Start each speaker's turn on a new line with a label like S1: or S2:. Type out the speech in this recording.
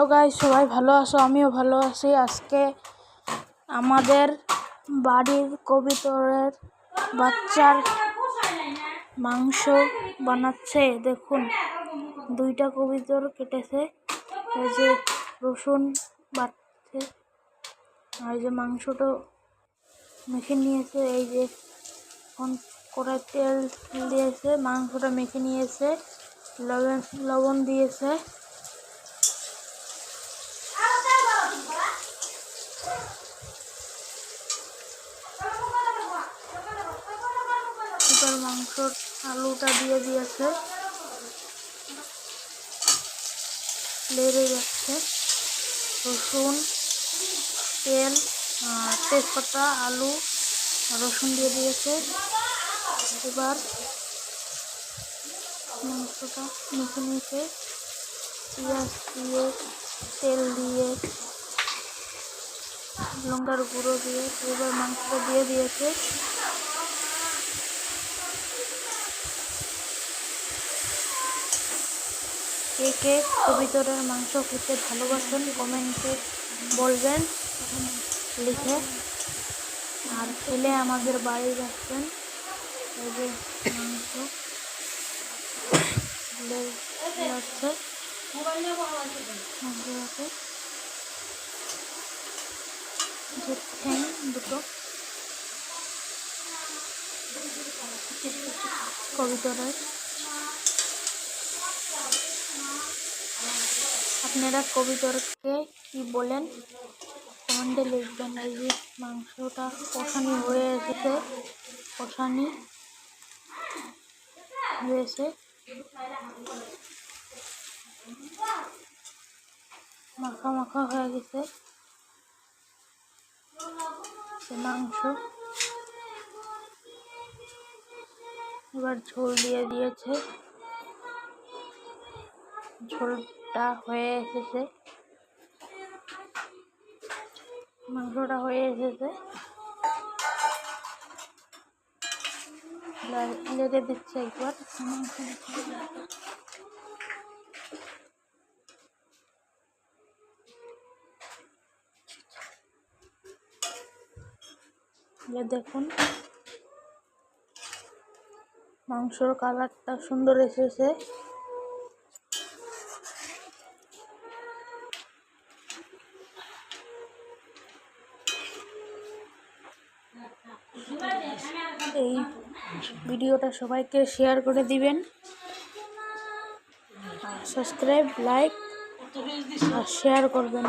S1: Hello guy সবাই ভালো আছো? আমিও ভালো আছি। আজকে আমাদের বাড়ির কবিতরের বাচ্চার মাংস বানাচ্ছে। দেখুন, দুইটা কবিতর কেটেছে। এই যে রসুন বাটছে। আর যে মাংসটা মেখে নিয়েছে। এই যে এখন কড়াই তেল দিয়েছে, মাংসটা মেখে নিয়েছে, লবণ লবণ দিয়েছে। এবার মাংসর আলুটা দিয়ে দিয়েছে। লেড়ে যাচ্ছে। রসুন, তেল তেজপাতা, আলু, রসুন দিয়ে দিয়েছে। এবার মাংসটা মেখে নিয়েছে। পেঁয়াজ দিয়ে, তেল দিয়ে, লঙ্কার গুঁড়ো দিয়ে, এবার মাংসটা দিয়ে দিয়েছে। কে কে কবিতরের মাংস খেতে ভালোবাসেন, কমেন্টে বলবেন, লিখে। আর খেলে আমাদের বাড়ি যাচ্ছেন মাংস। দুটো। কবিতরের। আপনারা কবিতরকে কি বলেন? কমেন্টে লিখবেন, এই যে মাংসটা কষানি হয়ে এসেছে, কষানি হয়েছে। মাখা মাখা হয়ে গেছে। মাংস এবার ঝোল দিয়ে দিয়েছে। ঝোলটা হয়ে এসেছে। মাংসটা হয়ে এসেছে। দিচ্ছে একবার। দেখুন। মাংসর কালারটা সুন্দর এসেছে। এই ভিডিওটা সবাইকে শেয়ার করে দিবেন। সাবস্ক্রাইব লাইক আর শেয়ার করবেন।